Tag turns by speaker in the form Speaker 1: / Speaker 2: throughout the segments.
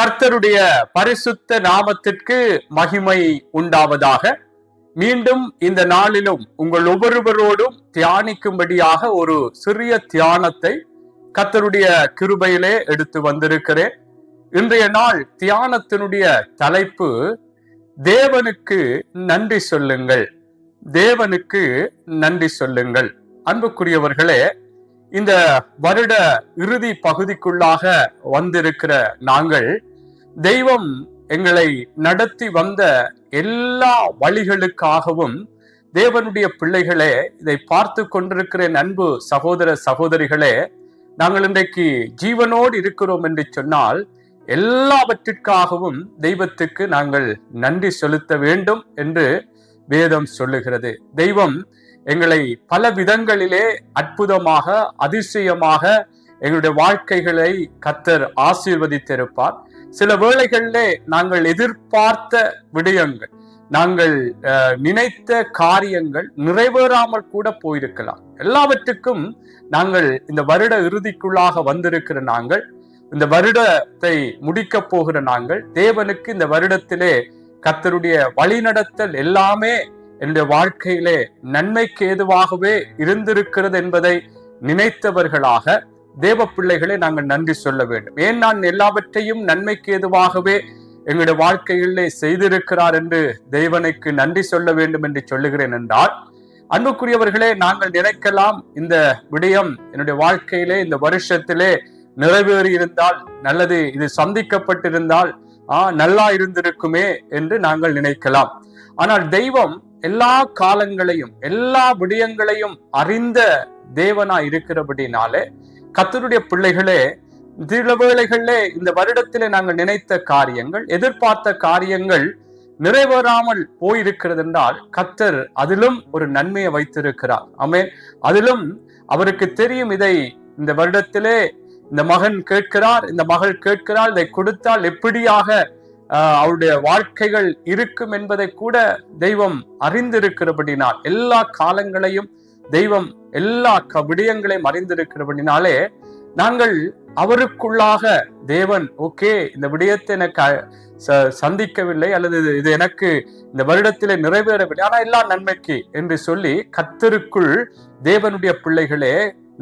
Speaker 1: கர்த்தருடைய பரிசுத்த நாமத்திற்கு மகிமை உண்டாவதாக. மீண்டும் இந்த நாளிலும் உங்கள் ஒவ்வொருவரோடும் தியானிக்கும்படியாக ஒரு சிறிய தியானத்தை கர்த்தருடைய கிருபையிலே எடுத்து வந்திருக்கிறேன். இன்றைய நாள் தியானத்தினுடைய தலைப்பு தேவனுக்கு நன்றி சொல்லுங்கள். தேவனுக்கு நன்றி சொல்லுங்கள். அன்புக்குரியவர்களே இந்த வருட இறுதி பகுதிக்குள்ளாக வந்திருக்கிற நாங்கள் தெய்வம் எங்களை நடத்தி வந்த எல்லா வழிகளுக்காகவும் தேவனுடைய பிள்ளைகளே இதை பார்த்து கொண்டிருக்கிற அன்பு சகோதர சகோதரிகளே நாங்கள் இன்றைக்கு ஜீவனோடு இருக்கிறோம் என்று சொன்னால் எல்லாவற்றிற்காகவும் தெய்வத்துக்கு நாங்கள் நன்றி செலுத்த வேண்டும் என்று வேதம் சொல்லுகிறது. தெய்வம் எங்களை பல விதங்களிலே அற்புதமாக அதிசயமாக எங்களுடைய வாழ்க்கைகளை கத்தர் ஆசீர்வதித்திருப்பார். சில வேளைகளிலே நாங்கள் எதிர்பார்த்த விடயங்கள் நாங்கள் நினைத்த காரியங்கள் நிறைவேறாமல் கூட போயிருக்கலாம். எல்லாவற்றுக்கும் நாங்கள் இந்த வருட இறுதிக்குள்ளாக வந்திருக்கிற நாங்கள் இந்த வருடத்தை முடிக்க போகிற நாங்கள் தேவனுக்கு இந்த வருடத்திலே கத்தருடைய வழிநடத்தல் எல்லாமே என்னுடைய வாழ்க்கையிலே நன்மைக்கு ஏதுவாகவே இருந்திருக்கிறது என்பதை நினைத்தவர்களாக தேவ பிள்ளைகளை நாங்கள் நன்றி சொல்ல வேண்டும். ஏன் நான் எல்லாவற்றையும் நன்மைக்கு ஏதுவாகவே எங்களுடைய வாழ்க்கையிலே செய்திருக்கிறார் என்று தேவனுக்கு நன்றி சொல்ல வேண்டும் என்று சொல்லுகிறேன் என்றால் அன்புக்குரியவர்களே நாங்கள் நினைக்கலாம் இந்த விடயம் என்னுடைய வாழ்க்கையிலே இந்த வருஷத்திலே நிறைவேறி இருந்தால் நல்லது இது சந்திக்கப்பட்டிருந்தால் ஆ நல்லா இருந்திருக்குமே என்று நாங்கள் நினைக்கலாம். ஆனால் தெய்வம் எல்லா காலங்களையும் எல்லா விடயங்களையும் அறிந்த தேவனா இருக்கிறபடினாலே கத்தருடைய பிள்ளைகளே சில வேளைகளிலே இந்த வருடத்திலே நாங்கள் நினைத்த காரியங்கள் எதிர்பார்த்த காரியங்கள் நிறைவேறாமல் போயிருக்கிறது என்றால் கத்தர் அதிலும் ஒரு நன்மையை வைத்திருக்கிறார். அமேன் அதிலும் அவருக்கு தெரியும் இதை இந்த வருடத்திலே இந்த மகன் கேட்கிறார் இந்த மகள் கேட்கிறார் இதை கொடுத்தால் எப்படியாக அவருடைய வாழ்க்கைகள் இருக்கும் என்பதை கூட தெய்வம் அறிந்திருக்கிறபடினால் எல்லா காலங்களையும் தெய்வம் எல்லா க- விடயங்களையும் அறிந்திருக்கிறபடினாலே நாங்கள் அவருக்குள்ளாக தேவன் ஓகே இந்த விடயத்தை எனக்கு ச- சந்திக்கவில்லை அல்லது இது- எனக்கு இந்த வருடத்திலே நிறைவேறவில்லை ஆனா எல்லா நன்மைக்கு என்று சொல்லி கத்தருக்குள் தேவனுடைய பிள்ளைகளே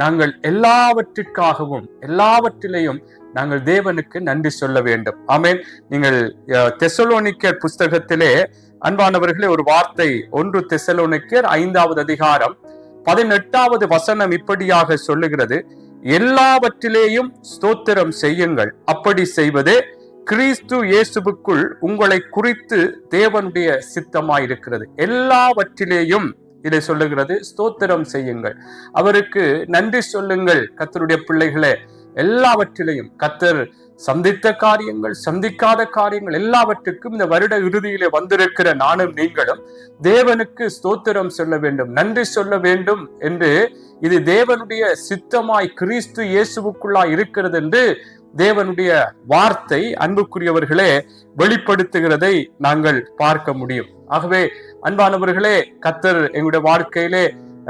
Speaker 1: நாங்கள் எல்லாவற்றிற்காகவும் எல்லாவற்றிலையும் நாங்கள் தேவனுக்கு நன்றி சொல்ல வேண்டும். ஆமேன். நீங்கள் தெசலோனிக்கர் புஸ்தகத்திலே அன்பானவர்களே ஒரு வார்த்தை ஒன்று தெசலோனிக்கர் ஐந்தாவது அதிகாரம் பதினெட்டாவது வசனம் இப்படியாக சொல்லுகிறது. எல்லாவற்றிலேயும் ஸ்தோத்திரம் செய்யுங்கள். அப்படி செய்வதே கிறிஸ்து இயேசுவுக்குள் உங்களை குறித்து தேவனுடைய சித்தமாயிருக்கிறது. எல்லாவற்றிலேயும் இதை சொல்லுகிறது ஸ்தோத்திரம் செய்யுங்கள். அவருக்கு நன்றி சொல்லுங்கள் கத்தருடைய பிள்ளைகளே. எல்லாவற்றிலையும் கத்தர் சந்தித்த காரியங்கள் சந்திக்காத காரியங்கள் எல்லாவற்றுக்கும் இந்த வருட இறுதியிலே வந்திருக்கிற நானும் நீங்களும் தேவனுக்கு ஸ்தோத்திரம் சொல்ல வேண்டும் நன்றி சொல்ல வேண்டும் என்று இது தேவனுடைய சித்தமாய் கிறிஸ்து இயேசுவுக்குள்ளாய் இருக்கிறது என்று தேவனுடைய வார்த்தை அன்புக்குரியவர்களே வெளிப்படுத்துகிறதை நாங்கள் பார்க்க முடியும். ஆகவே அன்பானவர்களே கத்தர் எங்களுடைய வாழ்க்கையிலே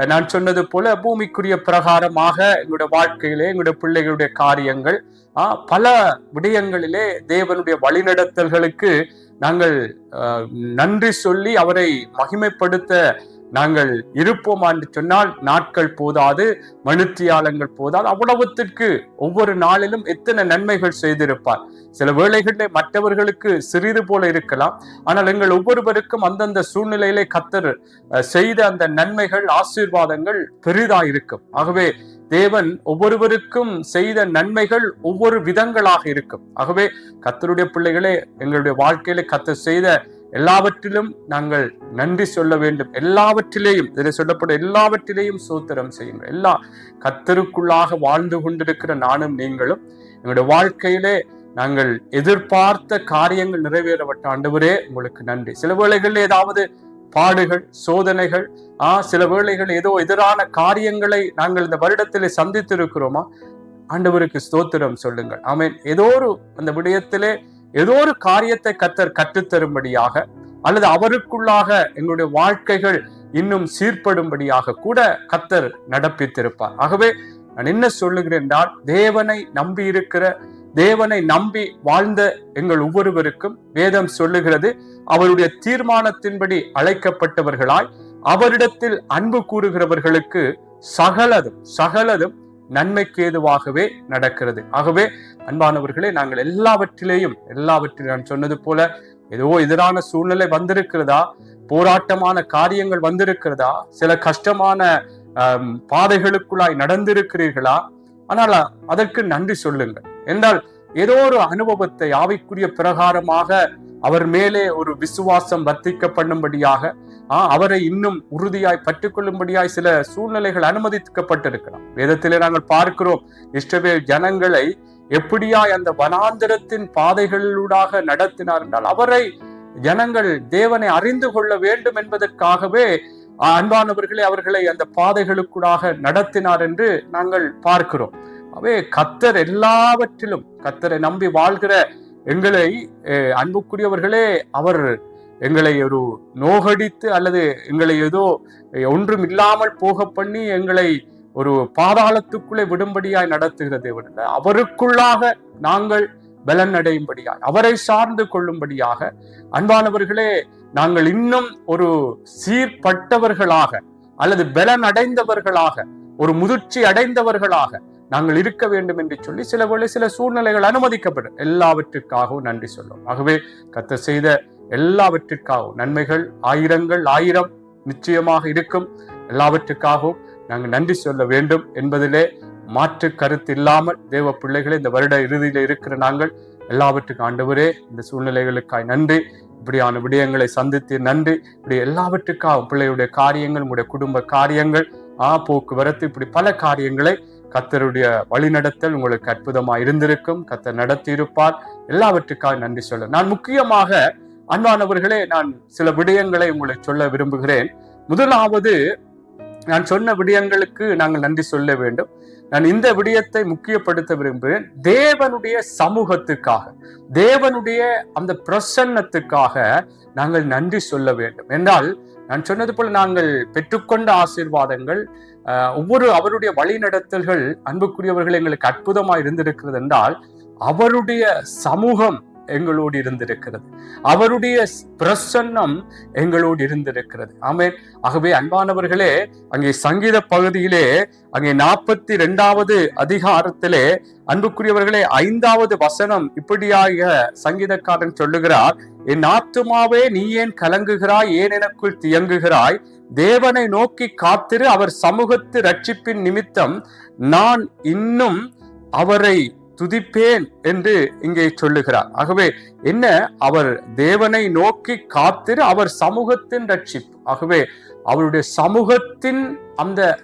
Speaker 1: நான் சொன்னது போல பூமிக்குரிய பிரகாரமாக எங்களுடைய வாழ்க்கையிலே எங்களுடைய பிள்ளைகளுடைய காரியங்கள் பல விடயங்களிலே தேவனுடைய வழிநடத்தல்களுக்கு நாங்கள் நன்றி சொல்லி அவரை மகிமைப்படுத்த நாங்கள் இருப்போம் என்று சொன்னால் நாட்கள் போதாது மனுத்தியாலங்கள் போதாது. அவ்வளவுத்திற்கு ஒவ்வொரு நாளிலும் எத்தனை நன்மைகள் செய்திருப்பார். சில வேளைகளில் மற்றவர்களுக்கு சிறிது போல இருக்கலாம். ஆனால் எங்கள் ஒவ்வொருவருக்கும் அந்தந்த சூழ்நிலையிலே கத்தர் செய்த அந்த நன்மைகள் ஆசீர்வாதங்கள் பெரிதா இருக்கும் ஆகவே தேவன் ஒவ்வொருவருக்கும் செய்த நன்மைகள் ஒவ்வொரு விதங்களாக இருக்கும். ஆகவே கத்தருடைய பிள்ளைகளே எங்களுடைய வாழ்க்கையில கத்தர் செய்த எல்லாவற்றிலும் நாங்கள் நன்றி சொல்ல வேண்டும். எல்லாவற்றிலேயும் இதில் சொல்லப்படும் எல்லாவற்றிலேயும் சூத்திரம் செய்யுங்கள். எல்லா கத்தருக்குள்ளாக வாழ்ந்து கொண்டிருக்கிற நானும் நீங்களும் எங்களுடைய வாழ்க்கையிலே நாங்கள் எதிர்பார்த்த காரியங்கள் நிறைவேறப்பட்ட ஆண்டவரே உங்களுக்கு நன்றி. சில வேளைகளில் ஏதாவது பாடுகள் சோதனைகள் ஆ சில வேளைகள் ஏதோ எதிரான காரியங்களை நாங்கள் இந்த வருடத்திலே சந்தித்திருக்கிறோமா? ஆண்டவருக்கு ஸ்தோத்திரம் சொல்லுங்கள். ஆமென். ஏதோ ஒரு அந்த விடயத்திலே ஏதோ ஒரு காரியத்தை கத்தர் கற்றுத்தரும்படியாக அல்லது அவருக்குள்ளாக எங்களுடைய வாழ்க்கைகள் இன்னும் சீர்படும்படியாக கூட கத்தர் நடப்பித்திருப்பார். ஆகவே நான் என்ன சொல்லுகிறேன் என்றால் தேவனை நம்பி இருக்கிற தேவனை நம்பி வாழ்ந்த எங்கள் ஒவ்வொருவருக்கும் வேதம் சொல்லுகிறது அவருடைய தீர்மானத்தின்படி அழைக்கப்பட்டவர்களாய் அவரிடத்தில் அன்பு கூறுகிறவர்களுக்கு சகலதும் சகலதும் நன்மைக்கு ஏதுவாகவே நடக்கிறது. ஆகவே அன்பானவர்களே நாங்கள் எல்லாவற்றிலேயும் எல்லாவற்றிலும் நான் சொன்னது போல ஏதோ எதிரான சூழ்நிலை வந்திருக்கிறதா? போராட்டமான காரியங்கள் வந்திருக்கிறதா? சில கஷ்டமான பாதைகளுக்குள்ளாய் நடந்திருக்கிறீர்களா? ஆனால் அதற்கு நன்றி சொல்லுங்கள். என்றால் ஏதோ ஒரு அனுபவத்தை ஆவிக்குரிய பிரகாரமாக அவர் மேலே ஒரு விசுவாசம் வர்த்திக்க பண்ணும்படியாக ஆ, அவரை இன்னும் உறுதியாய் பற்றுக்கொள்ளும்படியாய் சில சூழ்நிலைகள் அனுமதிக்கப்பட்டிருக்கலாம். வேதத்திலே நாங்கள் பார்க்கிறோம் இஷ்டவேல் ஜனங்களை எப்படியாய் அந்த வனாந்திரத்தின் பாதைகளூடாக நடத்தினார் என்றால் அவரை ஜனங்கள் தேவனை அறிந்து கொள்ள வேண்டும் என்பதற்காகவே அன்பானவர்களை அன்பானவர்களே அவர்களை அந்த பாதைகளுக்குடாக நடத்தினார் என்று நாங்கள் பார்க்கிறோம். அவே கத்தர் எல்லாவற்றிலும் கத்தரை நம்பி வாழ்கிற எங்களை அன்புக்குரியவர்களே அவர் எங்களை ஒரு நோகடித்து அல்லது எங்களை ஏதோ ஒன்றும் இல்லாமல் போக பண்ணி எங்களை ஒரு பாதாளத்துக்குள்ளே விடும்படியாய் நடத்துகிற தேவன் அல்ல. அவருக்குள்ளாக நாங்கள் பலன் அடையும்படியாய் அவரை சார்ந்து கொள்ளும்படியாக அன்பானவர்களே நாங்கள் இன்னும் ஒரு சீர்பட்டவர்களாக அல்லது பலன் அடைந்தவர்களாக ஒரு முதிர்ச்சி அடைந்தவர்களாக நாங்கள் இருக்க வேண்டும் என்று சொல்லி சில வேளை சில சூழ்நிலைகள் அனுமதிக்கப்படும். எல்லாவற்றுக்காகவும் நன்றி சொல்லும். ஆகவே கத்த செய்த எல்லாவற்றிற்காகவும் நன்மைகள் ஆயிரங்கள் ஆயிரம் நிச்சயமாக இருக்கும். எல்லாவற்றுக்காகவும் நாங்கள் நன்றி சொல்ல வேண்டும் என்பதிலே மாற்று கருத்து இல்லாமல் தேவ பிள்ளைகளை இந்த வருட இறுதியில் இருக்கிற நாங்கள் எல்லாவற்றுக்கும் ஆண்டவரே இந்த சூழ்நிலைகளுக்காய் நன்றி. இப்படியான விடயங்களை சந்தித்து நன்றி. இப்படி எல்லாவற்றுக்காக பிள்ளையுடைய காரியங்கள் உங்களுடைய குடும்ப காரியங்கள் ஆ போக்குவரத்து இப்படி பல காரியங்களை கத்தருடைய வழிநடத்தல் உங்களுக்கு அற்புதமாக இருந்திருக்கும். கத்தர் நடத்தி இருப்பார் எல்லாவற்றுக்காக நன்றி சொல்ல. நான் முக்கியமாக அன்பானவர்களே நான் சில விடயங்களை உங்களுக்கு சொல்ல விரும்புகிறேன். முதலாவது நான் சொன்ன விடயங்களுக்கு நாங்கள் நன்றி சொல்ல வேண்டும். நான் இந்த விடயத்தை முக்கியப்படுத்த விரும்புகிறேன். தேவனுடைய சமூகத்துக்காக தேவனுடைய அந்த பிரசன்னத்துக்காக நாங்கள் நன்றி சொல்ல வேண்டும். என்றால் நான் சொன்னது போல நாங்கள் பெற்றுக்கொண்ட ஆசீர்வாதங்கள் ஒவ்வொரு அவருடைய வழிநடத்தல்கள் அன்புக்குரியவர்கள் எங்களுக்கு அற்புதமாக இருந்திருக்கிறது என்றால் அவருடைய சமூகம் எங்களோடு இருந்திருக்கிறது. அவருடைய பிரசன்னம் எங்களோடு இருந்திருக்கிறது. ஆமே ஆகவே அன்பானவர்களே அங்கே சங்கீத பகுதியிலே அங்கே நாற்பத்தி இரண்டாவது அதிகாரத்திலே அன்புக்குரியவர்களே ஐந்தாவது வசனம் இப்படியாக சங்கீதக்காரன் சொல்லுகிறார் என் ஆத்துமாவே நீ ஏன் கலங்குகிறாய்? ஏன் எனக்குள் தியங்குகிறாய்? தேவனை நோக்கி காத்திரு அவர் சமூகத்து ரட்சிப்பின் நிமித்தம் நான் இன்னும் அவரை துதிப்பேன் என்று இங்கே சொல்லுகிறார். ஆகவே என்ன? அவர் தேவனை நோக்கி காத்திரு அவர் சமூகத்தின் ரட்சிப்பு. ஆகவே அவருடைய சமூகத்தின் அந்த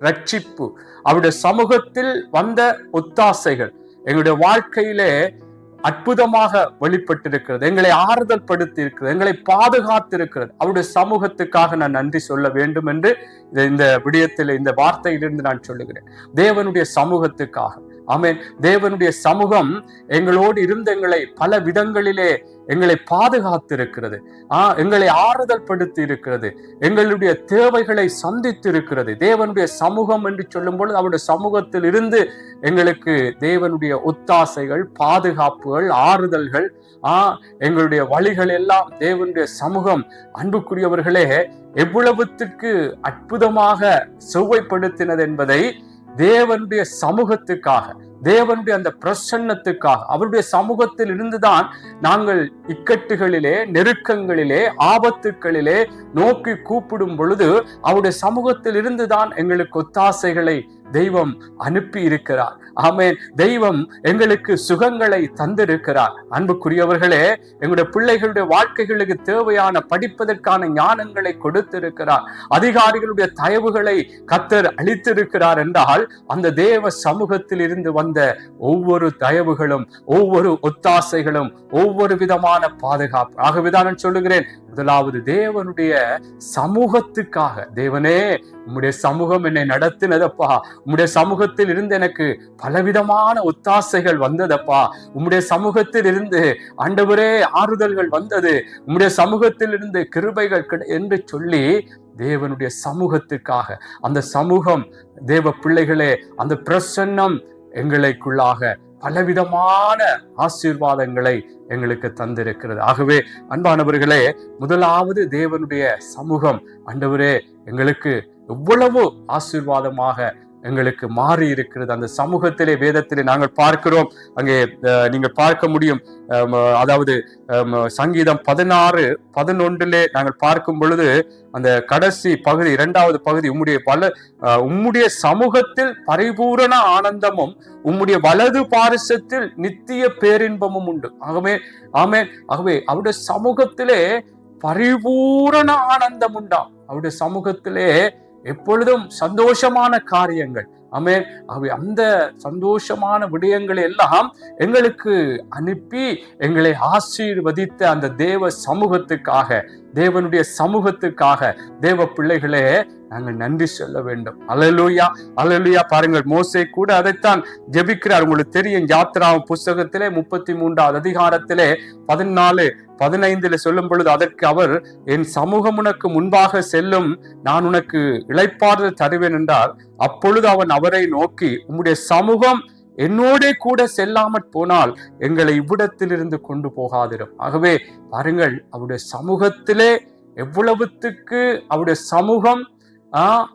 Speaker 1: ரட்சிப்பு அவருடைய சமூகத்தில் வந்த ஒத்தாசைகள் எங்களுடைய வாழ்க்கையிலே அற்புதமாக வெளிப்பட்டிருக்கிறது. எங்களை ஆறுதல் படுத்தி இருக்கிறது எங்களை பாதுகாத்திருக்கிறது. அவருடைய சமூகத்துக்காக நான் நன்றி சொல்ல வேண்டும் என்று இந்த- இந்த விடயத்தில் இந்த வார்த்தையிலிருந்து நான் சொல்லுகிறேன். தேவனுடைய சமூகத்துக்காக. ஆமேன். தேவனுடைய சமூகம் எங்களோடு இருந்த எங்களை பல விதங்களிலே எங்களை பாதுகாத்திருக்கிறது. ஆ எங்களை ஆறுதல் படுத்தி இருக்கிறது எங்களுடைய தேவைகளை சந்தித்து இருக்கிறது தேவனுடைய சமூகம் என்று சொல்லும் பொழுது அவருடைய சமூகத்தில் இருந்து எங்களுக்கு தேவனுடைய ஒத்தாசைகள் பாதுகாப்புகள் ஆறுதல்கள் ஆ எங்களுடைய வழிகள் எல்லாம் தேவனுடைய சமூகம் அன்புக்குரியவர்களே எவ்வளவுத்திற்கு அற்புதமாக செவ்வைப்படுத்தினது என்பதை தேவனுடைய சமூகத்துக்காக தேவனுடைய அந்த பிரசன்னத்துக்காக அவருடைய சமூகத்தில் இருந்துதான் நாங்கள் இக்கட்டுகளிலே நெருக்கங்களிலே ஆபத்துக்களிலே நோக்கி கூப்பிடும் பொழுது அவருடைய சமூகத்தில் இருந்துதான் எங்களுக்கு ஒத்தாசைகளை தெய்வம் அனுப்பி இருக்கிறார். ஆமேன். தெய்வம் எங்களுக்கு சுகங்களை தந்திருக்கிறார். அன்புக்குரியவர்களே எங்களுடைய பிள்ளைகளுடைய வாழ்க்கைகளுக்கு தேவையான படிப்பதற்கான ஞானங்களை கொடுத்திருக்கிறார். அதிகாரிகளுடைய தயவுகளை கத்தர் அளித்திருக்கிறார் என்றால் அந்த தேவ சமூகத்தில் இருந்து வந்த ஒவ்வொரு தயவுகளும் ஒவ்வொரு ஒத்தாசைகளும் ஒவ்வொரு விதமான பாதுகாப்பு. ஆகவேதான் நான் சொல்லுகிறேன் முதலாவது தேவனுடைய சமூகத்துக்காக தேவனே உம்முடைய சமூகம் என்னை நடத்தினதப்பா. உம்முடைய சமூகத்தில் இருந்து எனக்கு பலவிதமான ஒத்தாசைகள் வந்ததப்பா. உம்முடைய சமூகத்தில் இருந்து ஆண்டவரே ஆறுதல்கள் வந்தது. உம்முடைய சமூகத்தில் இருந்து கிருபைகள் என்று சொல்லி தேவனுடைய சமூகத்துக்காக அந்த சமூகம் தேவ பிள்ளைகளே அந்த பிரசன்னம் எங்களுக்குள்ளாக பலவிதமான ஆசீர்வாதங்களை எங்களுக்கு தந்திருக்கிறது. ஆகவே அன்பானவர்களே முதலாவது தேவனுடைய சமூகம் அண்டவரே எங்களுக்கு எவ்வளவு ஆசீர்வாதமாக எங்களுக்கு மாறி இருக்கிறது. அந்த சமூகத்திலே வேதத்திலே நாங்கள் பார்க்கிறோம். அங்கே நீங்கள் பார்க்க முடியும். அதாவது சங்கீதம் பதினாறு பதினொன்றிலே நாங்கள் பார்க்கும் பொழுது அந்த கடைசி பகுதி இரண்டாவது பகுதி உம்முடைய பல உம்முடைய சமூகத்தில் பரிபூரண ஆனந்தமும் உம்முடைய வலது பாரிசத்தில் நித்திய பேரின்பமும் உண்டு. ஆகவே ஆமே ஆகவே அவருடைய சமூகத்திலே பரிபூரண ஆனந்தம் உண்டாம் அவருடைய சமூகத்திலே எப்பொழுதும் சந்தோஷமான காரியங்கள். ஆமே அவை அந்த சந்தோஷமான விடயங்களை எல்லாம் எங்களுக்கு அனுப்பி எங்களை ஆசீர்வதித்த அந்த தேவ சமூகத்துக்காக தேவனுடைய சமூகத்துக்காக தேவ பிள்ளைகளே நாங்கள் நன்றி சொல்ல வேண்டும். அலலுயா அலலுயா பாருங்கள் மோசே கூட அதைத்தான் ஜெபிக்கிறார். உங்களுக்கு தெரியும் யாத்ரா புஸ்தகத்திலே முப்பத்தி மூன்றாவது அதிகாரத்திலே பதினாலு பதினைந்துல சொல்லும் பொழுது அதற்கு அவர் என் சமூகம் உனக்கு முன்பாக செல்லும் நான் உனக்கு இளைப்பாறுதல் தருவேன் என்றார். அப்பொழுது அவன் அவரை நோக்கி உம்முடைய சமூகம் என்னோடே கூட செல்லாமற் போனால் எங்களை இவ்விடத்திலிருந்து கொண்டு போகாதிடும் ஆகவே பாருங்கள் அவருடைய சமூகத்திலே எவ்வளவுத்துக்கு அவருடைய சமூகம்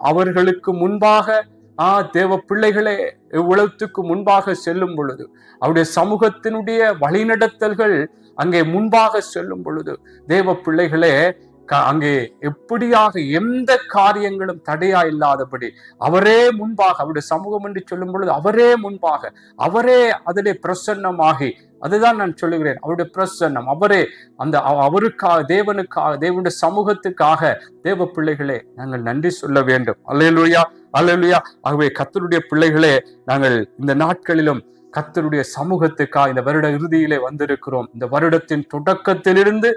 Speaker 1: அவர்களுக்கு முன்பாக ஆஹ் தேவ பிள்ளைகளே எவ்வளவுத்துக்கு முன்பாக செல்லும் பொழுது அவருடைய சமூகத்தினுடைய வழிநடத்தல்கள் அங்கே முன்பாக செல்லும் பொழுது தேவ பிள்ளைகளே அங்கே எப்படியாக எந்த காரியங்களும் தடையா இல்லாதபடி அவரே முன்பாக அவருடைய சமூகம் என்று சொல்லும் பொழுது அவரே முன்பாக அவரே அதிலே பிரசன்னமாகி அதுதான் நான் சொல்லுகிறேன் அவருடைய பிரசன்னம் அவரே அந்த அவ- அவருக்காக தேவனுக்காக தேவனுடைய சமூகத்துக்காக தேவ பிள்ளைகளே நாங்கள் நன்றி சொல்ல வேண்டும். அல்லையா அல்லையா ஆகவே கத்தருடைய பிள்ளைகளே நாங்கள் இந்த நாட்களிலும் கத்தருடைய சமூகத்துக்காக இந்த வருட இறுதியிலே வந்திருக்கிறோம். இந்த வருடத்தின் தொடக்கத்திலிருந்து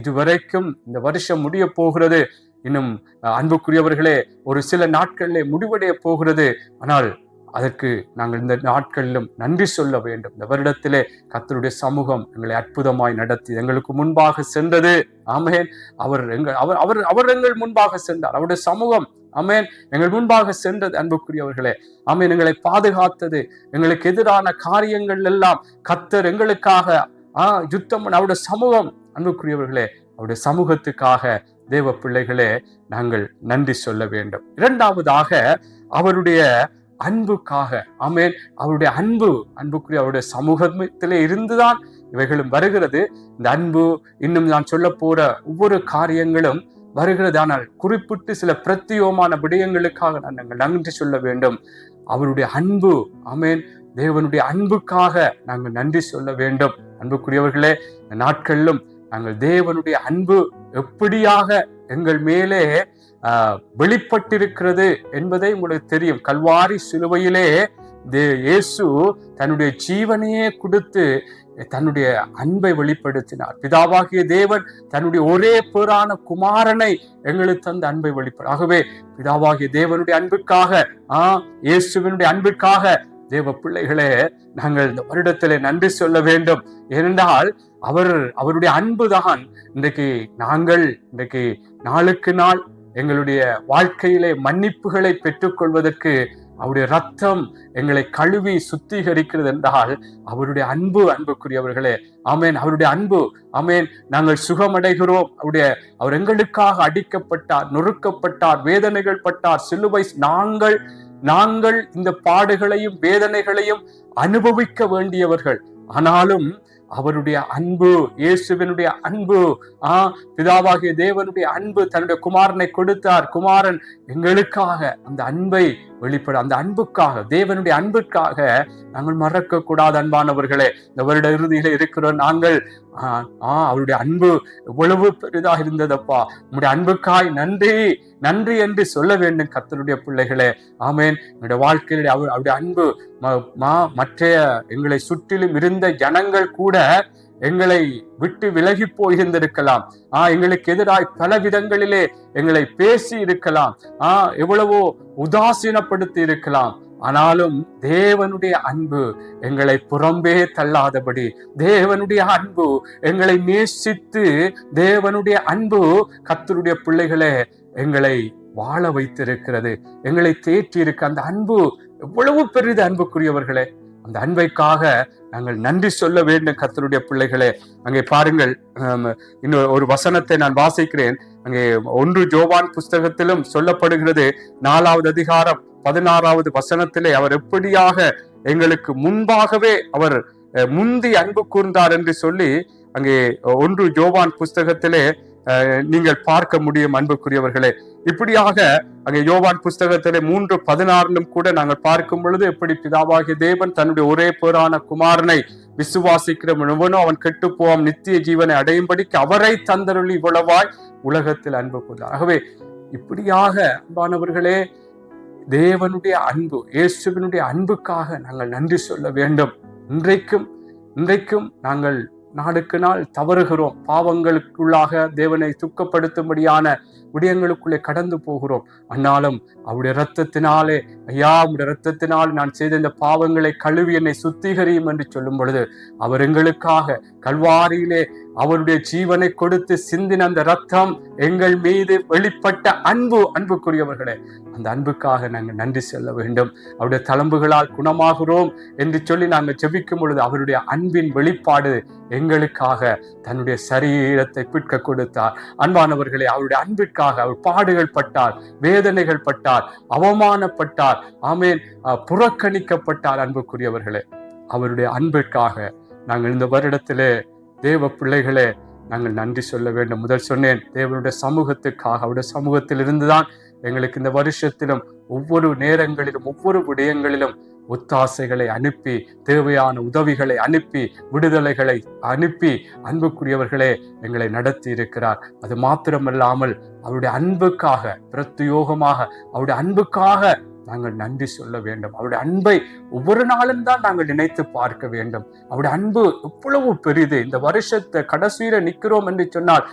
Speaker 1: இதுவரைக்கும் இந்த வருஷம் முடிய போகிறது. இன்னும் அன்புக்குரியவர்களே ஒரு சில நாட்களிலே முடிவடைய போகிறது. ஆனால் அதற்கு நாங்கள் இந்த நாட்களிலும் நன்றி சொல்ல வேண்டும். இந்த வருடத்திலே கர்த்தருடைய சமூகம் எங்களை அற்புதமாய் நடத்தி எங்களுக்கு முன்பாக சென்றது. ஆமேன். அவர் எங்கள் அவர் அவர் அவர் எங்கள் முன்பாக சென்றார். அவருடைய சமூகம் ஆமேன் எங்கள் முன்பாக சென்றது அன்புக்குரியவர்களே. ஆமேன். எங்களை பாதுகாத்தது எங்களுக்கு எதிரான காரியங்கள் எல்லாம் கத்தர் எங்களுக்காக ஆஹ் யுத்தம் அவருடைய சமூகம் அன்புக்குரியவர்களே அவருடைய சமூகத்துக்காக தேவ பிள்ளைகளே நாங்கள் நன்றி சொல்ல வேண்டும். இரண்டாவதாக அவருடைய அன்புக்காக ஆமேன் அவருடைய அன்பு அன்புக்குரிய அவருடைய சமூகத்திலே இருந்துதான் இவைகளும் வருகிறது. இந்த அன்பு இன்னும் நான் சொல்ல போற ஒவ்வொரு காரியங்களும் வருகிறது. ஆனால் குறிப்பிட்டு சில பிரத்தியோமான விடயங்களுக்காக நான் நாங்கள் நன்றி சொல்ல வேண்டும். அவருடைய அன்பு ஆமேன் தேவனுடைய அன்புக்காக நாங்கள் நன்றி சொல்ல வேண்டும். அன்புக்குரியவர்களே இந்த நாட்களிலும் நாங்கள் தேவனுடைய அன்பு எப்படியாக எங்கள் மேலே வெளிப்பட்டிருக்கிறது என்பதை உங்களுக்கு தெரியும். கல்வாரி சிலுவையிலே தே இயேசு தன்னுடைய ஜீவனையே கொடுத்து தன்னுடைய அன்பை வெளிப்படுத்தினார். பிதாவாகிய தேவன் தன்னுடைய ஒரே பேரான குமாரனை எங்களுக்கு தந்த அன்பை வெளிப்பட ஆகவே பிதாவாகிய தேவனுடைய அன்புக்காக ஆ இயேசுவினுடைய அன்பிற்காக தேவ பிள்ளைகளே நாங்கள் இந்த வருடத்திலே நன்றி சொல்ல வேண்டும். ஏனென்றால் அவர் அவருடைய அன்புதான் இன்றைக்கு நாங்கள் இன்றைக்கு நாளுக்கு நாள் எங்களுடைய வாழ்க்கையிலே மன்னிப்புகளை பெற்றுக்கொள்வதற்கு அவருடைய ரத்தம் எங்களை கழுவி சுத்திகரிக்கிறது என்றால் அவருடைய அன்பு அன்புக்குரியவர்களே ஆமேன். அவருடைய அன்பு ஆமேன். நாங்கள் சுகமடைகிறோம். அவருடைய அவர் எங்களுக்காக அடிக்கப்பட்டார் நொறுக்கப்பட்டார் வேதனைகள் பட்டார் சிலுவை நாங்கள் நாங்கள் இந்த பாடுகளையும் வேதனைகளையும் அனுபவிக்க வேண்டியவர்கள். ஆனாலும் அவருடைய அன்பு இயேசுவனுடைய அன்பு ஆ பிதாவாகிய தேவனுடைய அன்பு தன்னுடைய குமாரனை கொடுத்தார். குமாரன் எங்களுக்காக அந்த அன்பை வெளிப்பட அந்த அன்புக்காக தேவனுடைய அன்புக்காக நாங்கள் மறக்க கூடாது அன்பானவர்களே. இந்த வருட இறுதியில இருக்கிற நாங்கள் ஆ ஆ, அவருடைய அன்பு எவ்வளவு பெரிதாக இருந்ததப்பா. உங்களுடைய அன்புக்காய் நன்றி நன்றி என்று சொல்ல வேண்டும் கர்த்தருடைய பிள்ளைகளே. ஆமேன். என்னுடைய வாழ்க்கையில அவர் அவருடைய அன்பு மா- மற்ற எங்களை சுற்றிலும் இருந்த ஜனங்கள் கூட எங்களை விட்டு விலகி போயிருந்திருக்கலாம். ஆ எங்களுக்கு எதிராய் பல விதங்களிலே எங்களை பேசி இருக்கலாம். ஆ எவ்வளவோ உதாசீனப்படுத்தி இருக்கலாம். ஆனாலும் தேவனுடைய அன்பு எங்களை புறம்பே தள்ளாதபடி தேவனுடைய அன்பு எங்களை நேசித்து தேவனுடைய அன்பு கத்தருடைய பிள்ளைகளே எங்களை வாழ வைத்திருக்கிறது. எங்களை தேற்றி இருக்க அந்த அன்பு எவ்வளவு பெரிது அன்புக்குரியவர்களே. அந்த அன்பைக்காக நாங்கள் நன்றி சொல்ல வேண்டும் கர்த்தருடைய பிள்ளைகளே. அங்கே பாருங்கள் இன்னொரு ஒரு வசனத்தை நான் வாசிக்கிறேன். அங்கே ஒன்று ஜோவான் புஸ்தகத்திலும் சொல்லப்படுகிறது நாலாவது அதிகாரம் பதினாறாவது வசனத்திலே அவர் எப்படியாக எங்களுக்கு முன்பாகவே அவர் முந்தி அன்பு கூர்ந்தார் என்று சொல்லி அங்கே ஒன்று ஜோவான் புஸ்தகத்திலே நீங்கள் பார்க்க முடியும் அன்புக்குரியவர்களே. இப்படியாக அங்கே யோவான் புஸ்தகத்திலே மூன்று பதினாறிலும் கூட நாங்கள் பார்க்கும் பொழுது எப்படி பிதாவாகிய தேவன் தன்னுடைய ஒரே பேரான குமாரனை விசுவாசிக்கிறவனோ அவன் கெட்டு போவான் நித்திய ஜீவனை அடையும்படிக்கு அவரை தந்தருள் இவ்வளவாய் உலகத்தில் அன்பு கொண்டார். ஆகவே இப்படியாக அன்பானவர்களே தேவனுடைய அன்பு இயேசுவினுடைய அன்புக்காக நாங்கள் நன்றி சொல்ல வேண்டும். இன்றைக்கும் இன்றைக்கும் நாங்கள் நாளுக்கு நாள் தவறுகிறோம். பாவங்களுக்குள்ளாக தேவனை துக்கப்படுத்தும்படியான விடயங்களுக்குள்ளே கடந்து போகிறோம். ஆனாலும் அவருடைய ரத்தத்தினாலே ஐயா உடைய ரத்தத்தினால் நான் செய்த இந்த பாவங்களை கழுவி என்னை சுத்திகரியும் என்று சொல்லும் பொழுது அவர் எங்களுக்காக கல்வாரியிலே அவருடைய ஜீவனை கொடுத்து சிந்தின அந்த ரத்தம் எங்கள் மீது வெளிப்பட்ட அன்பு அன்புக்குரியவர்களே அந்த அன்புக்காக நாங்கள் நன்றி செல்ல வேண்டும். அவருடைய தளம்புகளால் குணமாகிறோம் என்று சொல்லி நாங்கள் செபிக்கும் பொழுது அவருடைய அன்பின் வெளிப்பாடு எங்களுக்காக தன்னுடைய சரீரத்தை பிற்க கொடுத்தார். அன்பானவர்களே அவருடைய அன்பிற்காக அவர் பாடுகள் பட்டார் வேதனைகள் பட்டார் அவமானப்பட்டார் ஆமேன் புறக்கணிக்கப்பட்டார் அன்புக்குரியவர்களே. அவருடைய அன்பிற்காக நாங்கள் இந்த வருடத்திலே தேவ பிள்ளைகளே நாங்கள் நன்றி சொல்ல வேண்டும். முதல் சொன்னேன் தேவனுடைய சமூகத்துக்காக அவருடைய சமூகத்திலிருந்து தான் எங்களுக்கு இந்த வருஷத்திலும் ஒவ்வொரு நேரங்களிலும் ஒவ்வொரு விடயங்களிலும் ஒத்தாசைகளை அனுப்பி தேவையான உதவிகளை அனுப்பி விடுதலைகளை அனுப்பி அன்புக்குரியவர்களே எங்களை நடத்தி இருக்கிறார். அது மாத்திரமல்லாமல் அவருடைய அன்புக்காக பிரத்யோகமாக அவருடைய அன்புக்காக நாங்கள் நன்றி சொல்ல வேண்டும். அவருடைய அன்பை ஒவ்வொரு நாளும் தான் நாங்கள் நினைத்து பார்க்க வேண்டும். அவருடைய அன்பு எவ்வளவு பெரிது இந்த வருஷத்தை கடைசியில நிற்கிறோம் என்று சொன்னால்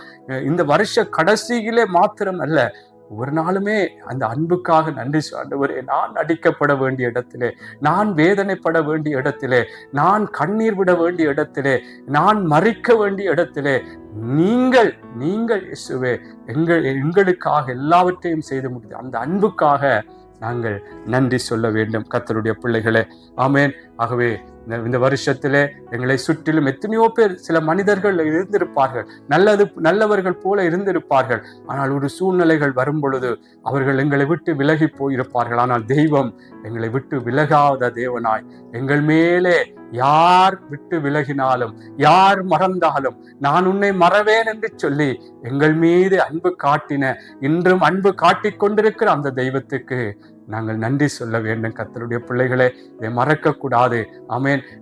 Speaker 1: இந்த வருஷ கடைசியிலே மாத்திரம் அல்ல ஒரு நாளுமே அந்த அன்புக்காக நன்றி ஆண்டவரே நான் அடிக்கப்பட வேண்டிய இடத்திலே நான் வேதனைப்பட வேண்டிய இடத்திலே நான் கண்ணீர் விட வேண்டிய இடத்திலே நான் மறிக்க வேண்டிய இடத்திலே நீங்கள் நீங்கள் இயேசுவே எங்கள் எங்களுக்காக எல்லாவற்றையும் செய்து முடியுது அந்த அன்புக்காக நாங்கள் நன்றி சொல்ல வேண்டும் கத்தருடைய பிள்ளைகளே. ஆமேன். ஆகவே இந்த- இந்த வருஷத்திலே எங்களை சுற்றிலும் எத்தனையோ பேர் சில மனிதர்கள் இருந்திருப்பார்கள். நல்லது நல்லவர்கள் போல இருந்திருப்பார்கள். ஆனால் ஒரு சூழ்நிலைகள் வரும் பொழுது அவர்கள் எங்களை விட்டு விலகி போயிருப்பார்கள். ஆனால் தெய்வம் எங்களை விட்டு விலகாத தேவனாய் எங்கள் மேலே யார் விட்டு விலகினாலும் யார் மறந்தாலும் நான் உன்னை மறவேன் என்று சொல்லி எங்கள் மீது அன்பு காட்டின இன்றும் அன்பு காட்டிக் கொண்டிருக்கிற அந்த தெய்வத்துக்கு நாங்கள் நன்றி சொல்ல வேண்டும். கத்தருடைய பிள்ளைகளே இதை மறக்க கூடாது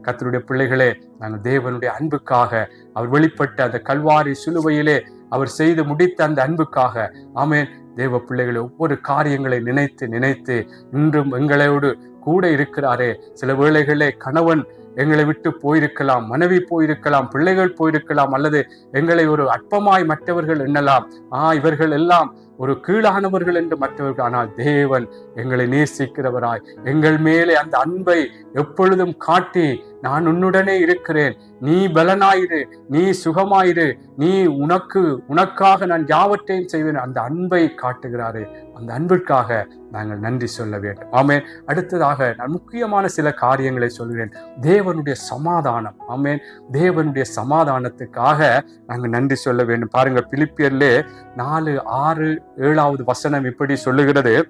Speaker 1: கத்தருடைய பிள்ளைகளே நாங்கள் தேவனுடைய அன்புக்காக அவர் வெளிப்பட்ட அந்த கல்வாரி சிலுவையிலே அவர் செய்து முடித்த அந்த அன்புக்காக அமேன் தேவ பிள்ளைகளை ஒவ்வொரு காரியங்களை நினைத்து நினைத்து இன்றும் எங்களோடு கூட இருக்கிறாரே. சில வேளைகளே கணவன் எங்களை விட்டு போயிருக்கலாம் மனைவி போயிருக்கலாம் பிள்ளைகள் போயிருக்கலாம் அல்லது எங்களை ஒரு அற்பமாய் மற்றவர்கள் எண்ணலாம். ஆ இவர்கள் எல்லாம் ஒரு கீழானவர்கள் என்று மற்றவர்கள் ஆனால் தேவன் எங்களை நேசிக்கிறவராய் எங்கள் மேலே அந்த அன்பை எப்பொழுதும் காட்டி நான் உன்னுடனே இருக்கிறேன் நீ பலனாயிரு நீ சுகமாயிரு நீ உனக்கு உனக்காக நான் யாவற்றையும் செய்வேன் அந்த அன்பை காட்டுகிறாரு. அந்த அன்பிற்காக நாங்கள் நன்றி சொல்ல வேண்டும். ஆமேன். அடுத்ததாக நான் முக்கியமான சில காரியங்களை சொல்கிறேன். தேவனுடைய சமாதானம். ஆமேன். தேவனுடைய சமாதானத்துக்காக நாங்கள் நன்றி சொல்ல வேண்டும். பாருங்கள் பிலிப்பியர்லே நாலு ஆறு ஏழாவது வசனம் இப்படி சொல்லுகிறது.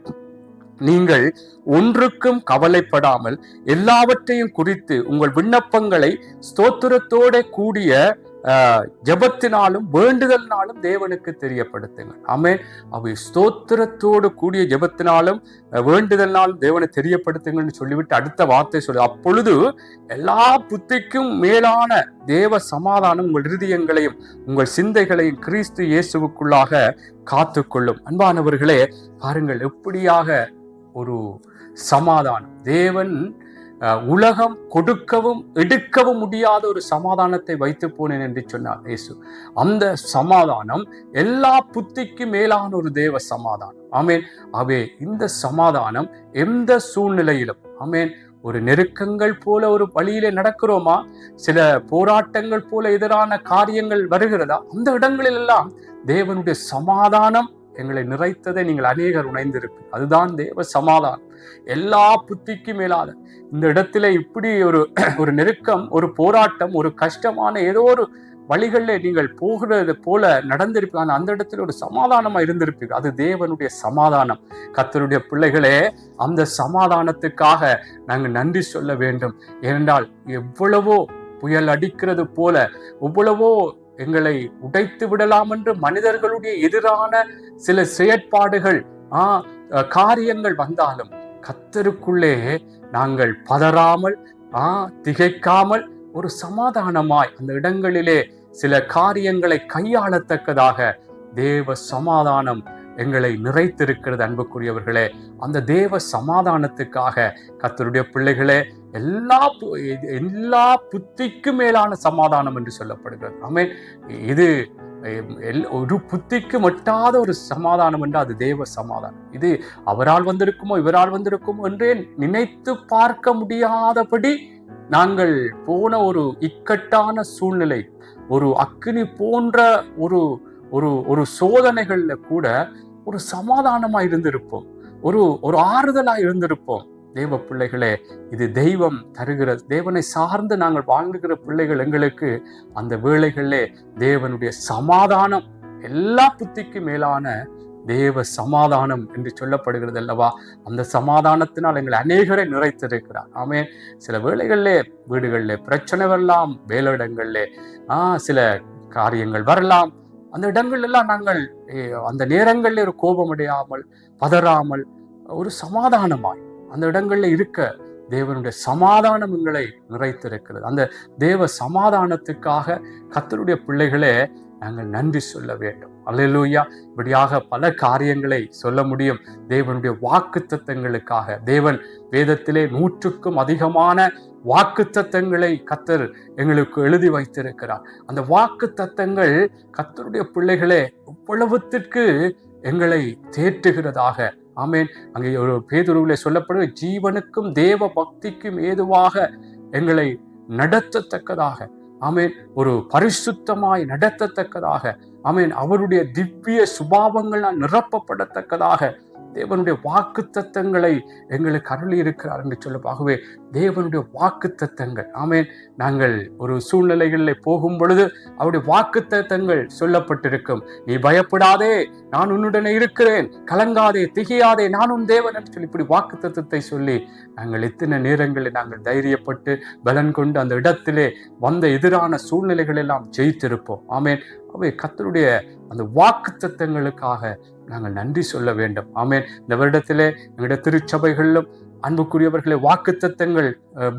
Speaker 1: நீங்கள் ஒன்றுக்கும் கவலைப்படாமல் எல்லாவற்றையும் குறித்து உங்கள் விண்ணப்பங்களை ஸ்தோத்திரத்தோட கூடிய ஜெபத்தினாலும் வேண்டுதலினாலும் தேவனுக்கு தெரியப்படுத்துங்கள். ஆமென். அவை ஸ்தோத்திரத்தோடு கூடிய ஜெபத்தினாலும் வேண்டுதல்னாலும் தேவனை தெரியப்படுத்துங்கள்னு சொல்லிவிட்டு அடுத்த வார்த்தை சொல்லு அப்பொழுது எல்லா புத்திக்கும் மேலான தேவ சமாதானம் உங்கள் இருதயங்களையும் உங்கள் சிந்தைகளையும் கிறிஸ்து இயேசுவுக்குள்ளாக காத்துக்கொள்ளும். அன்பானவர்களே பாருங்கள் எப்படியாக ஒரு சமாதானம். தேவன் உலகம் கொடுக்கவும் எடுக்கவும் முடியாத ஒரு சமாதானத்தை வைத்து போனேன் என்று சொன்னார் இயேசு. அந்த சமாதானம் எல்லா புத்திக்கு மேலான ஒரு தேவ சமாதானம். ஆமேன். அவே இந்த சமாதானம் எந்த சூழ்நிலையிலும் ஆமேன் ஒரு நெருக்கங்கள் போல ஒரு வழியிலே நடக்கிறோமா? சில போராட்டங்கள் போல எதிரான காரியங்கள் வருகிறதா? அந்த இடங்களில் எல்லாம் தேவனுடைய சமாதானம் எங்களை நிறைத்ததை நீங்கள் அநேகர் உணர்ந்திருப்பீர்கள். அதுதான் தேவ சமாதானம். எல்லா புத்திக்கும் மேலாத இந்த இடத்துல இப்படி ஒரு ஒரு நெருக்கம் ஒரு போராட்டம் ஒரு கஷ்டமான ஏதோ ஒரு வழிகளில் நீங்கள் போகிறது போல நடந்திருப்பீங்க ஆனால் அந்த இடத்துல ஒரு சமாதானமா இருந்திருப்பீங்க அது தேவனுடைய சமாதானம். கத்தருடைய பிள்ளைகளே அந்த சமாதானத்துக்காக நாங்கள் நன்றி சொல்ல வேண்டும். ஏனென்றால் எவ்வளவோ புயல் அடிக்கிறது போல எவ்வளவோ எங்களை உடைத்து விடலாம் என்று மனிதர்களுடைய எதிரான சில செயற்பாடுகள் ஆஹ் காரியங்கள் வந்தாலும் கத்தருக்குள்ளே நாங்கள் பதறாமல் ஆ திகைக்காமல் ஒரு சமாதானமாய் அந்த இடங்களிலே சில காரியங்களை கையாளத்தக்கதாக தேவ சமாதானம் எங்களை நிறைத்திருக்கிறது அன்புக்குரியவர்களே. அந்த தேவ சமாதானத்துக்காக கத்தருடைய பிள்ளைகளே எல்லா பு- எல்லா புத்திக்கும் மேலான சமாதானம் என்று சொல்லப்படுகிறது. ஆமே இது எல்- ஒரு புத்திக்கு மட்டாத ஒரு சமாதானம் என்று அது தேவ சமாதானம். இது அவரால் வந்திருக்குமோ இவரால் வந்திருக்குமோ என்றே நினைத்து பார்க்க முடியாதபடி நாங்கள் போன ஒரு இக்கட்டான சூழ்நிலை ஒரு அக்னி போன்ற ஒரு ஒரு ஒரு சோதனைகளில் கூட ஒரு சமாதானமாக இருந்திருப்போம். ஒரு ஒரு ஆறுதலாக இருந்திருப்போம். தேவ பிள்ளைகளே இது தெய்வம் தருகிற தேவனை சார்ந்து நாங்கள் வாழ்ந்துகிற பிள்ளைகள் எங்களுக்கு அந்த வேளைகளிலே தேவனுடைய சமாதானம் எல்லா புத்திக்கு மேலான தேவ சமாதானம் என்று சொல்லப்படுகிறது அல்லவா? அந்த சமாதானத்தினால் எங்களை அநேகரை நிறைத்திருக்கிறார். ஆமே சில வேளைகளிலே வீடுகளிலே பிரச்சனை வரலாம் வேலையிடங்களிலே ஆ சில காரியங்கள் வரலாம். அந்த இடங்கள் எல்லாம் நாங்கள் அந்த நேரங்களில் ஒரு கோபமடையாமல் பதறாமல் ஒரு சமாதானமாய் அந்த இடங்களில் இருக்க தேவனுடைய சமாதானம் எங்களை நிறைத்திருக்கிறது. அந்த தேவ சமாதானத்துக்காக கத்தருடைய பிள்ளைகளே நாங்கள் நன்றி சொல்ல வேண்டும். அல்லேலூயா. இப்படியாக பல காரியங்களை சொல்ல முடியும். தேவனுடைய வாக்கு தேவன் வேதத்திலே நூற்றுக்கும் அதிகமான வாக்கு தத்தங்களை கத்தர் எங்களுக்கு எழுதி வைத்திருக்கிறார். அந்த வாக்கு தத்தங்கள் கத்தருடைய பிள்ளைகளே எவ்வளவுத்திற்கு எங்களை தேற்றுகிறதாக ஆமேன். அங்கே ஒரு பேதுருவில் சொல்லப்படும் ஜீவனுக்கும் தேவ பக்திக்கும் ஏதுவாக எங்களை நடத்தத்தக்கதாக. ஆமேன். ஒரு பரிசுத்தமாய் நடத்தத்தக்கதாக. ஆமேன். அவருடைய திவ்ய சுபாவங்களால் நிரப்பப்படத்தக்கதாக தேவனுடைய வாக்கு தத்தங்களை எங்களுக்கு அருளி இருக்கிறார் என்று சொல்லப்பாகவே தேவனுடைய வாக்கு தத்தங்கள் ஆமேன். நாங்கள் ஒரு சூழ்நிலைகளில் போகும் பொழுது அவருடைய வாக்கு தத்தங்கள் சொல்லப்பட்டிருக்கும். நீ பயப்படாதே நான் உன்னுடனே இருக்கிறேன். கலங்காதே திகையாதே நான் உன் தேவன் என்று சொல்லி இப்படி வாக்கு தத்தத்தை சொல்லி நாங்கள் எத்தனை நேரங்களில் நாங்கள் தைரியப்பட்டு பலன் கொண்டு அந்த இடத்திலே வந்த எதிரான சூழ்நிலைகள் எல்லாம் ஜெயித்திருப்போம். ஆமேன். அவை கத்தருடைய அந்த வாக்கு தத்தங்களுக்காக நாங்கள் நன்றி சொல்ல வேண்டும். ஆமேன். இந்த வருடத்திலே எங்களுடைய திருச்சபைகளிலும் அன்புக்குரியவர்களே வாக்கு தத்தங்கள்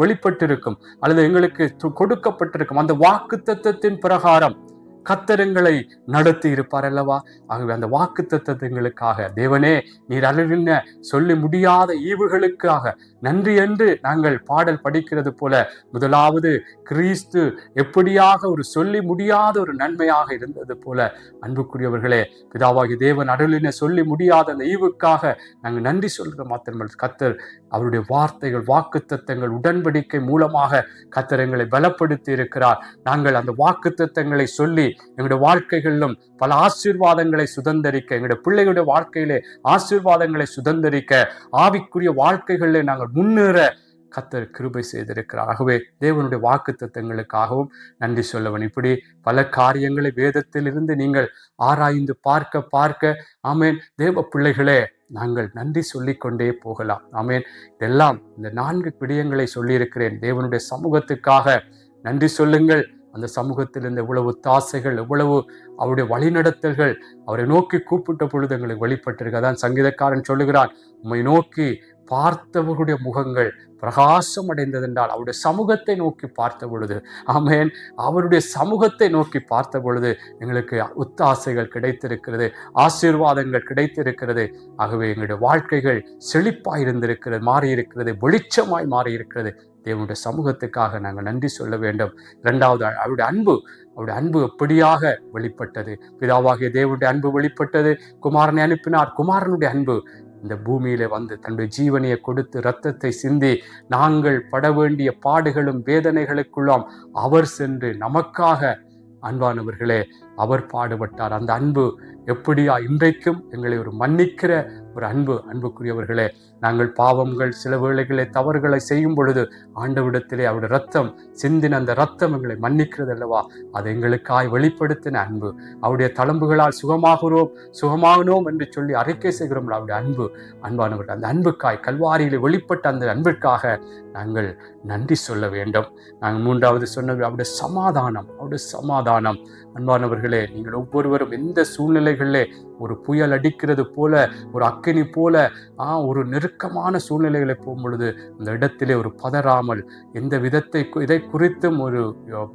Speaker 1: வெளிப்பட்டிருக்கும் அல்லது எங்களுக்கு கொடுக்கப்பட்டிருக்கும் அந்த வாக்கு தத்தத்தின் பிரகாரம் கத்தரங்களை நடத்தி இருப்பார் அல்லவா ஆகவே அந்த வாக்கு தத்தங்களுக்காக தேவனே நீர் அருளின சொல்லி முடியாத ஈவுகளுக்காக நன்றி என்று நாங்கள் பாடல் படிக்கிறது போல முதலாவது கிறிஸ்து எப்படியாக ஒரு சொல்லி முடியாத ஒரு நன்மையாக இருந்தது போல அன்புக்குரியவர்களே பிதாவாகி தேவன் அருளின சொல்லி முடியாத அந்த ஈவுக்காக நாங்கள் நன்றி சொல்கிற மாத்திரமல்ல. கத்தர் அவருடைய வார்த்தைகள் வாக்குத்தத்தங்கள் உடன்படிக்கை மூலமாக கத்தர் எங்களை பலப்படுத்தி இருக்கிறார். நாங்கள் அந்த வாக்குத்தத்தங்களை சொல்லி எங்களுடைய வாழ்க்கைகளிலும் பல ஆசீர்வாதங்களை சுதந்தரிக்க எங்களுடைய பிள்ளைகளுடைய வாழ்க்கையிலே ஆசீர்வாதங்களை சுதந்தரிக்க ஆவிக்குரிய வாழ்க்கைகளில் நாங்கள் முன்னேற கத்தர் கிருபை செய்திருக்கிறார். ஆகவே தேவனுடைய வாக்குத்தத்தங்களுக்காகவும் நன்றி சொல்லவன் இப்படி பல காரியங்களை வேதத்தில் இருந்து நீங்கள் ஆராய்ந்து பார்க்க பார்க்க ஆமேன். தேவ பிள்ளைகளே நாங்கள் நன்றி சொல்லிக்கொண்டே போகலாம். ஆமேன். இதெல்லாம் இந்த நான்கு பிடியங்களை சொல்லியிருக்கிறேன். தேவனுடைய சமூகத்துக்காக நன்றி சொல்லுங்கள். அந்த சமூகத்தில் இருந்த இவ்வளவு தாசைகள் இவ்வளவு அவருடைய வழிநடத்தல்கள் அவரை நோக்கி கூப்பிட்ட பொழுது எங்களுக்கு வெளிப்பட்டிருக்கு. அதான் சங்கீதக்காரன் சொல்லுகிறான் உம்மை நோக்கி பார்த்தவர்களுடைய முகங்கள் பிரகாசம் அடைந்ததென்றால் அவருடைய சமூகத்தை நோக்கி பார்த்த பொழுது ஆமேன். அவருடைய சமூகத்தை நோக்கி பார்த்த பொழுது எங்களுக்கு உத்தாசைகள் கிடைத்திருக்கிறது ஆசீர்வாதங்கள் கிடைத்திருக்கிறது. ஆகவே எங்களுடைய வாழ்க்கைகள் செழிப்பாய் இருந்திருக்கிறது மாறியிருக்கிறது வெளிச்சமாய் மாறியிருக்கிறது. தேவனுடைய சமூகத்துக்காக நாங்கள் நன்றி சொல்ல வேண்டும். இரண்டாவது அவருடைய அன்பு அவருடைய அன்பு எப்படியாக வெளிப்பட்டது? பிதாவாகிய தேவனுடைய அன்பு வெளிப்பட்டது. குமாரனை அனுப்பினார். குமாரனுடைய அன்பு இந்த பூமியில வந்து தன்னுடைய ஜீவனையை கொடுத்து இரத்தத்தை சிந்தி நாங்கள் பட வேண்டிய பாடுகளும் வேதனைகளுக்குள்ளாம் அவர் சென்று நமக்காக அன்பானவர்களே அவர் பாடுபட்டார். அந்த அன்பு எப்படியா இன்றைக்கும் எங்களை ஒரு மன்னிக்கிற ஒரு அன்பு அன்புக்குரியவர்களே நாங்கள் பாவங்கள் சில வேளைகளை தவறுகளை செய்யும் பொழுது ஆண்டவிடத்திலே அவருடைய ரத்தம் சிந்தின அந்த ரத்தம் எங்களை மன்னிக்கிறது அல்லவா அது எங்களுக்காய் வெளிப்படுத்தின அன்பு. அவருடைய தளம்புகளால் சுகமாகிறோம் சுகமாகனோம் என்று சொல்லி அறிக்கை செய்கிறோம் அவருடைய அன்பு. அன்பானவர்கள் அந்த அன்புக்காய் கல்வாரியில் வெளிப்பட்ட அந்த அன்பிற்காக நாங்கள் நன்றி சொல்ல வேண்டும். நாங்கள் மூன்றாவது சொன்னது அவருடைய சமாதானம் அவருடைய சமாதானம். அன்பானவர்களே நீங்கள் ஒவ்வொருவரும் எந்த சூழ்நிலைகளிலே ஒரு புயல் அடிக்கிறது போல ஒரு அக்கினி போல ஆ ஒரு நெருக்கமான சூழ்நிலைகளை போகும் பொழுது அந்த இடத்திலே ஒரு பதறாமல் எந்த விதத்தை இதை குறித்தும் ஒரு யோ-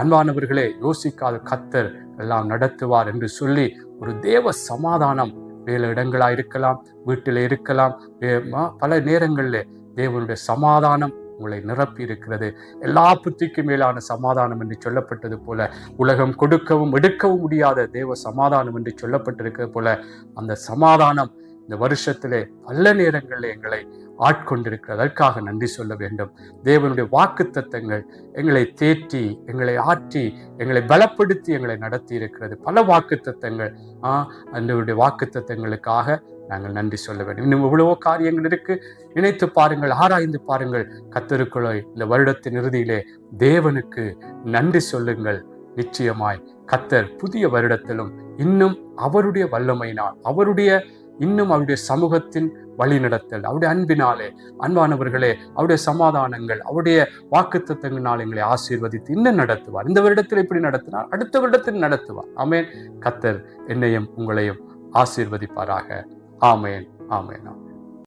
Speaker 1: அன்பானவர்களே யோசிக்காத கத்தர் எல்லாம் நடத்துவார் என்று சொல்லி ஒரு தேவ சமாதானம் வேலை இடங்களாக இருக்கலாம் வீட்டில் இருக்கலாம் வே- பல நேரங்களில் தேவனுடைய சமாதானம் உங்களை நிரப்பி இருக்கிறது எல்லா புத்திக்கு மேலான சமாதானம் என்று சொல்லப்பட்டது போல உலகம் கொடுக்கவும் எடுக்கவும் முடியாத தேவ சமாதானம் என்று சொல்லப்பட்டிருக்கிறது போல அந்த சமாதானம் இந்த வருஷத்திலே பல நேரங்களில் எங்களை ஆட்கொண்டிருக்கிறது அதற்காக நன்றி சொல்ல வேண்டும். தேவனுடைய வாக்குத்தத்தங்கள் எங்களை தேற்றி எங்களை ஆற்றி எங்களை பலப்படுத்தி எங்களை நடத்தி இருக்கிறது பல வாக்குத்தத்தங்கள். ஆ அந்தவருடைய வாக்குத்தத்தங்களுக்காக நாங்கள் நன்றி சொல்ல வேண்டும். இன்னும் எவ்வளவோ காரியங்கள் இருக்கு. நினைத்து பாருங்கள் ஆராய்ந்து பாருங்கள். கத்தருக்குள்ள இந்த வருடத்தின் இறுதியிலே தேவனுக்கு நன்றி சொல்லுங்கள். நிச்சயமாய் கத்தர் புதிய வருடத்திலும் இன்னும் அவருடைய வல்லமையினால் அவருடைய இன்னும் அவருடைய சமூகத்தின் வழிநடத்தல் அவருடைய அன்பினாலே அன்பானவர்களே அவருடைய சமாதானங்கள் அவருடைய வாக்குத்தத்தங்களினால் எங்களை ஆசீர்வதித்து இன்னும் நடத்துவார். இந்த வருடத்தில் இப்படி நடத்தினார்? அடுத்த வருடத்தில் நடத்துவார். ஆமேன். கத்தர் என்னையும் உங்களையும் ஆசீர்வதிப்பாராக. ஆமேன். ஆமென்.